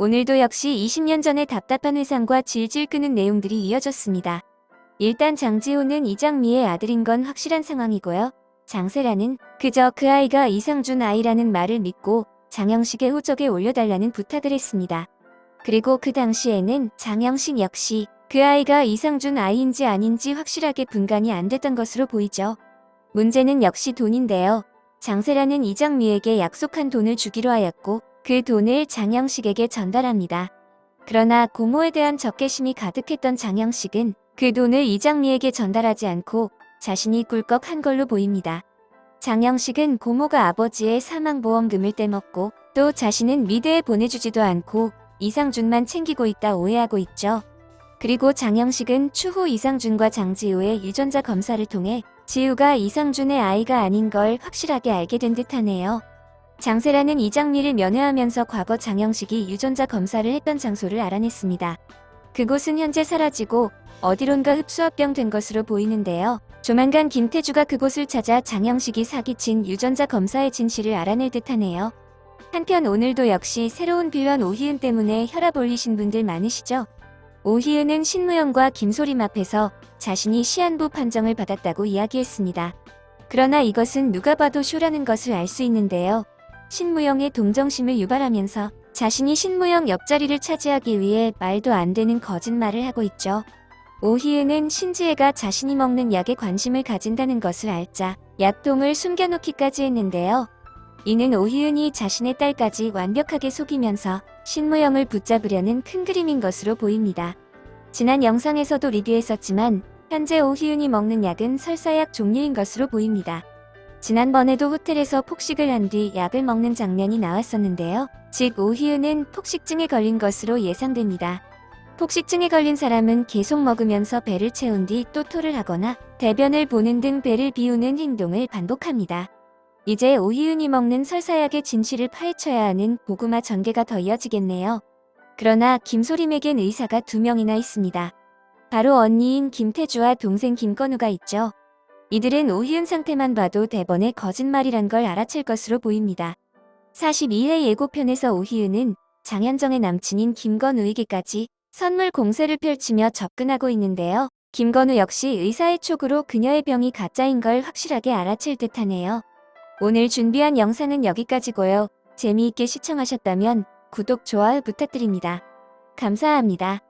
오늘도 역시 20년 전의 답답한 회상과 질질 끄는 내용들이 이어졌습니다. 일단 장지호는 이장미의 아들인 건 확실한 상황이고요. 장세라는 그저 그 아이가 이상준 아이라는 말을 믿고 장영식의 호적에 올려달라는 부탁을 했습니다. 그리고 그 당시에는 장영식 역시 그 아이가 이상준 아이인지 아닌지 확실하게 분간이 안 됐던 것으로 보이죠. 문제는 역시 돈인데요. 장세라는 이장미에게 약속한 돈을 주기로 하였고 그 돈을 장영식에게 전달합니다. 그러나 고모에 대한 적개심이 가득했던 장영식은 그 돈을 이장미에게 전달하지 않고 자신이 꿀꺽한 걸로 보입니다. 장영식은 고모가 아버지의 사망보험금을 떼먹고 또 자신은 미대에 보내주지도 않고 이상준만 챙기고 있다 오해하고 있죠. 그리고 장영식은 추후 이상준과 장지우의 유전자 검사를 통해 지우가 이상준의 아이가 아닌 걸 확실하게 알게 된 듯하네요. 장세라는 이장미를 면회하면서 과거 장영식이 유전자 검사를 했던 장소를 알아냈습니다. 그곳은 현재 사라지고 어디론가 흡수합병 된 것으로 보이는데요. 조만간 김태주가 그곳을 찾아 장영식이 사기친 유전자 검사의 진실을 알아낼 듯하네요. 한편 오늘도 역시 새로운 빌런 오희은 때문에 혈압 올리신 분들 많으시죠? 오희은은 신무영과 김소림 앞에서 자신이 시한부 판정을 받았다고 이야기했습니다. 그러나 이것은 누가 봐도 쇼라는 것을 알 수 있는데요. 신무영의 동정심을 유발하면서 자신이 신무영 옆자리를 차지하기 위해 말도 안 되는 거짓말을 하고 있죠. 오희은은 신지혜가 자신이 먹는 약에 관심을 가진다는 것을 알자 약통을 숨겨놓기까지 했는데요. 이는 오희은이 자신의 딸까지 완벽하게 속이면서 신무영을 붙잡으려는 큰 그림인 것으로 보입니다. 지난 영상에서도 리뷰했었지만 현재 오희은이 먹는 약은 설사약 종류인 것으로 보입니다. 지난번에도 호텔에서 폭식을 한 뒤 약을 먹는 장면이 나왔었는데요. 즉 오희은은 폭식증에 걸린 것으로 예상됩니다. 폭식증에 걸린 사람은 계속 먹으면서 배를 채운 뒤 또 토를 하거나 대변을 보는 등 배를 비우는 행동을 반복합니다. 이제 오희은이 먹는 설사약의 진실을 파헤쳐야 하는 고구마 전개가 더 이어지겠네요. 그러나 김소림에겐 의사가 두 명이나 있습니다. 바로 언니인 김태주와 동생 김건우가 있죠. 이들은 오희은 상태만 봐도 대번에 거짓말이란 걸 알아챌 것으로 보입니다. 42회 예고편에서 오희은은 장현정의 남친인 김건우에게까지 선물 공세를 펼치며 접근하고 있는데요. 김건우 역시 의사의 촉으로 그녀의 병이 가짜인 걸 확실하게 알아챌 듯하네요. 오늘 준비한 영상은 여기까지고요. 재미있게 시청하셨다면 구독, 좋아요 부탁드립니다. 감사합니다.